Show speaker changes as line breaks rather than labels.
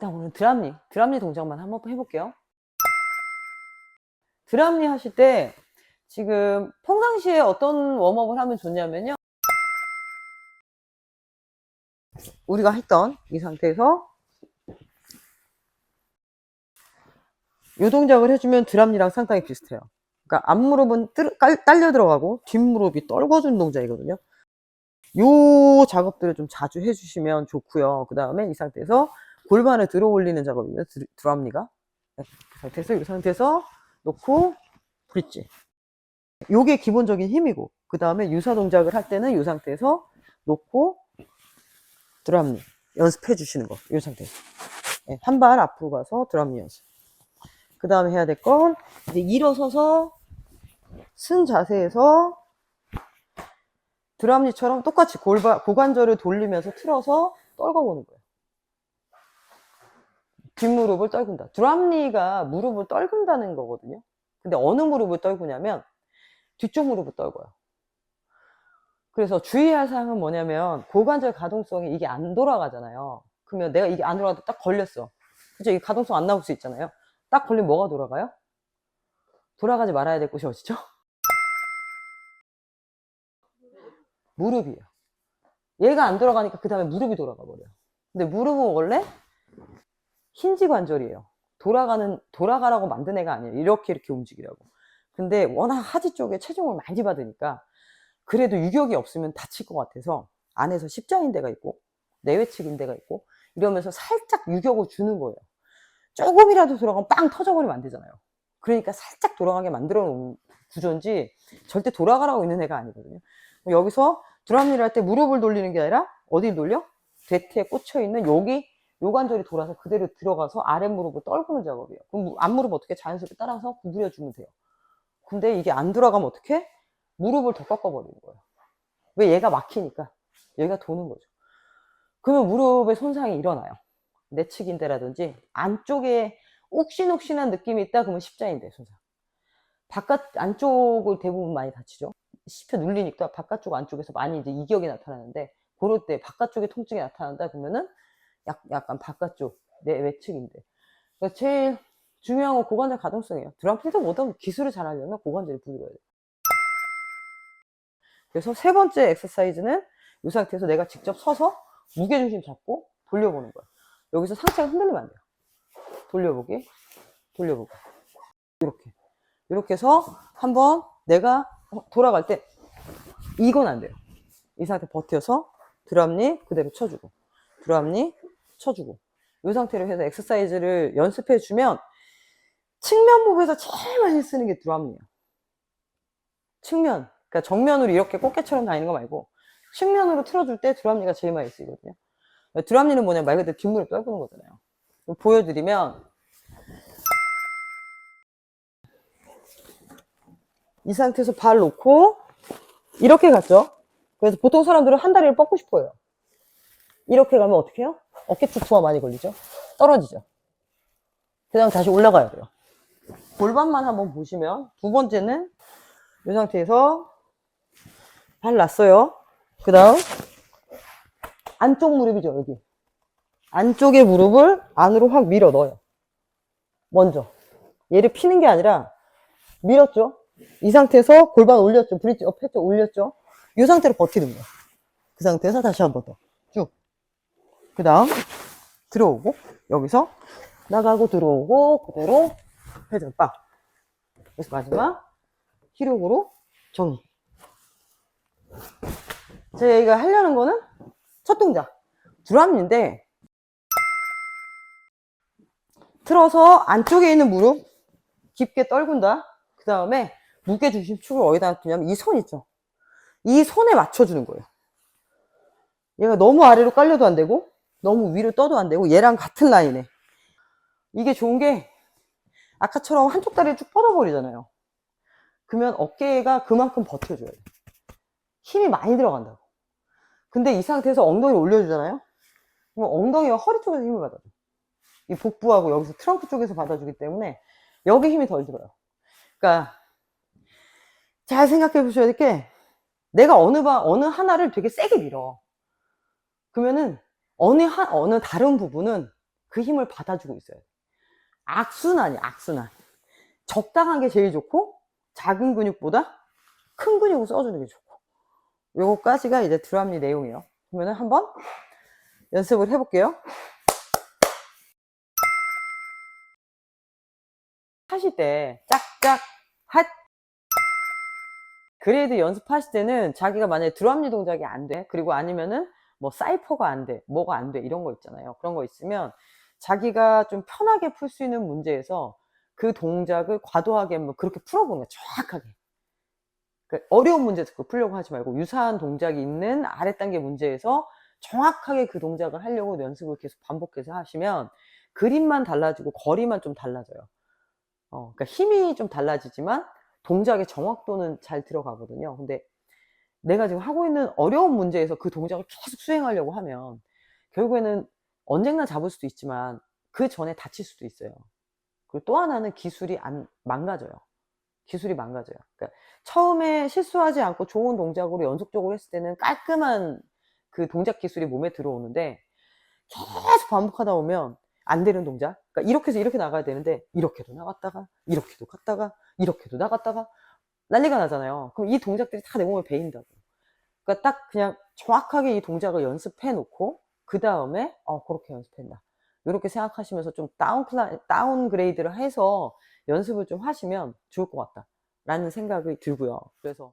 일단 오늘 드랍니, 드랍니 동작만 한번 해볼게요. 드랍니 하실 때 지금 평상시에 어떤 웜업을 하면 좋냐면요. 우리가 했던 이 상태에서 이 동작을 해주면 드랍니랑 상당히 비슷해요. 그러니까 앞무릎은 딸려 들어가고 뒷무릎이 떨궈주는 동작이거든요. 요 작업들을 좀 자주 해주시면 좋고요. 그 다음에 이 상태에서 골반을 들어 올리는 작업이에요. 드- 드랍니가. 네, 그 상태에서 이 상태에서 놓고 브릿지. 요게 기본적인 힘이고 그 다음에 유사 동작을 할 때는 이 상태에서 놓고 드랍니 연습해 주시는 거. 이 상태에서. 네, 한발 앞으로 가서 드랍니 연습. 그 다음에 해야 될 건 이제 일어서서 쓴 자세에서 드랍니처럼 똑같이 골반, 고관절을 돌리면서 틀어서 떨궈보는 거예요. 뒷무릎을 떨군다. 드랍니가 무릎을 떨군다는 거거든요. 근데 어느 무릎을 떨구냐면 뒤쪽 무릎을 떨궈요. 그래서 주의할 사항은 뭐냐면 고관절 가동성이 이게 안 돌아가잖아요. 그러면 내가 이게 안 돌아가도 딱 걸렸어. 그죠? 이 가동성 안 나올 수 있잖아요. 딱 걸리면 뭐가 돌아가요? 돌아가지 말아야 될 곳이 어디죠? 무릎이에요. 얘가 안 돌아가니까 그 다음에 무릎이 돌아가 버려요. 근데 무릎은 원래 힌지 관절이에요. 돌아가는, 돌아가라고 만든 애가 아니에요. 이렇게 이렇게 움직이라고. 근데 워낙 하지 쪽에 체중을 많이 받으니까 그래도 유격이 없으면 다칠 것 같아서 안에서 십자인대가 있고 내외측 인대가 있고 이러면서 살짝 유격을 주는 거예요. 조금이라도 돌아가면 빵 터져버리면 안 되잖아요. 그러니까 살짝 돌아가게 만들어 놓은 구조인지 절대 돌아가라고 있는 애가 아니거든요. 여기서 드랍리를 할때 무릎을 돌리는 게 아니라 어디 돌려? 대퇴에 꽂혀 있는 여기 요 관절이 돌아서 그대로 들어가서 아랫무릎을 떨구는 작업이에요. 그럼 무- 앞무릎 어떻게 자연스럽게 따라서 구부려 주면 돼요. 근데 이게 안 들어가면 어떻게? 무릎을 더 꺾어버리는 거예요. 왜 얘가 막히니까 얘가 도는 거죠. 그러면 무릎에 손상이 일어나요. 내측인대라든지 안쪽에 욱신욱신한 느낌이 있다 그러면 십자인대 손상. 바깥 안쪽을 대부분 많이 다치죠. 씹혀 눌리니까 바깥쪽 안쪽에서 많이 이제 이격이 나타나는데 그럴 때 바깥쪽에 통증이 나타난다 그러면은 약, 약간 바깥쪽 내 외측인대. 그러니까 제일 중요한 건 고관절 가동성이에요. 드럼 필드 모든 기술을 잘 하려면 고관절이 부드러워야 돼요. 그래서 세 번째 엑서사이즈는 이 상태에서 내가 직접 서서 무게중심 잡고 돌려보는 거예요. 여기서 상체가 흔들리면 안 돼요. 돌려보기, 돌려보기. 이렇게. 이렇게 해서 한번 내가 돌아갈 때 이건 안 돼요. 이 상태 버텨서 드랍니 그대로 쳐주고 드랍니 쳐주고 이 상태로 해서 엑서사이즈를 연습해 주면 측면 부분에서 제일 많이 쓰는 게 드랍니예요. 측면, 그러니까 정면으로 이렇게 꽃게처럼 다니는 거 말고 측면으로 틀어줄 때 드랍니가 제일 많이 쓰거든요. 드랍니는 뭐냐 말 그대로 뒷무릎 떨구는 거잖아요. 보여드리면 이 상태에서 발 놓고 이렇게 갔죠. 그래서 보통 사람들은 한 다리를 뻗고 싶어요. 이렇게 가면 어떻게 해요? 어깨 축구가 많이 걸리죠. 떨어지죠. 그 다음 다시 올라가야 돼요. 골반만 한번 보시면 두 번째는 이 상태에서 발 놨어요. 그 다음 안쪽 무릎이죠 여기 안쪽의 무릎을 안으로 확 밀어 넣어요. 먼저 얘를 피는 게 아니라 밀었죠. 이 상태에서 골반 올렸죠. 브릿지 업 했죠. 올렸죠. 이 상태로 버티는 거예요. 그 상태에서 다시 한 번 더. 쭉. 그 다음, 들어오고, 여기서 나가고 들어오고, 그대로 회전 빵. 그래서 마지막, 기록으로 정리. 제가 하려는 거는 첫 동작. 드랍인데, 틀어서 안쪽에 있는 무릎 깊게 떨군다. 그 다음에 무게중심 축을 어디다 두냐면 이 손 있죠. 이 손에 맞춰주는 거예요. 얘가 너무 아래로 깔려도 안 되고 너무 위로 떠도 안 되고 얘랑 같은 라인에 이게 좋은 게 아까처럼 한쪽 다리를 쭉 뻗어버리잖아요. 그러면 어깨가 그만큼 버텨줘야 돼. 힘이 많이 들어간다고. 근데 이 상태에서 엉덩이를 올려주잖아요. 그럼 엉덩이와 허리 쪽에서 힘을 받아줘. 이 복부하고 여기서 트렁크 쪽에서 받아주기 때문에 여기 힘이 덜 들어요. 그러니까 잘 생각해 보셔야 될 게 내가 어느 바 어느 하나를 되게 세게 밀어. 그러면은 어느 한 어느 다른 부분은 그 힘을 받아주고 있어야 돼. 악순환이야, 악순환. 적당한 게 제일 좋고, 작은 근육보다 큰 근육을 써주는 게 좋고. 요거까지가 이제 드럼리 내용이에요. 그러면은 한번 연습을 해볼게요. 하실 때 짝짝 핫 그레이드 연습하실 때는 자기가 만약에 드럼리 동작이 안 돼. 그리고 아니면은 뭐 사이퍼가 안 돼. 뭐가 안 돼. 이런 거 있잖아요. 그런 거 있으면 자기가 좀 편하게 풀 수 있는 문제에서 그 동작을 과도하게 뭐 그렇게 풀어보는 거야. 정확하게. 그 어려운 문제에서 풀려고 하지 말고 유사한 동작이 있는 아래 단계 문제에서 정확하게 그 동작을 하려고 연습을 계속 반복해서 하시면 그림만 달라지고 거리만 좀 달라져요. 어, 그러니까 힘이 좀 달라지지만 동작의 정확도는 잘 들어가거든요. 근데 내가 지금 하고 있는 어려운 문제에서 그 동작을 계속 수행하려고 하면 결국에는 언젠가 잡을 수도 있지만 그 전에 다칠 수도 있어요. 그리고 또 하나는 기술이 안 망가져요. 기술이 망가져요. 그러니까 처음에 실수하지 않고 좋은 동작으로 연속적으로 했을 때는 깔끔한 그 동작 기술이 몸에 들어오는데 계속 반복하다 보면 안 되는 동작. 그러니까 이렇게 해서 이렇게 나가야 되는데 이렇게도 나갔다가 이렇게도 갔다가 이렇게도 나갔다가 난리가 나잖아요. 그럼 이 동작들이 다 내 몸에 배인다고. 그러니까 딱 그냥 정확하게 이 동작을 연습해 놓고 그 다음에 어 그렇게 연습했나. 이렇게 생각하시면서 좀 다운 클라 다운 그레이드를 해서 연습을 좀 하시면 좋을 것 같다라는 생각이 들고요. 그래서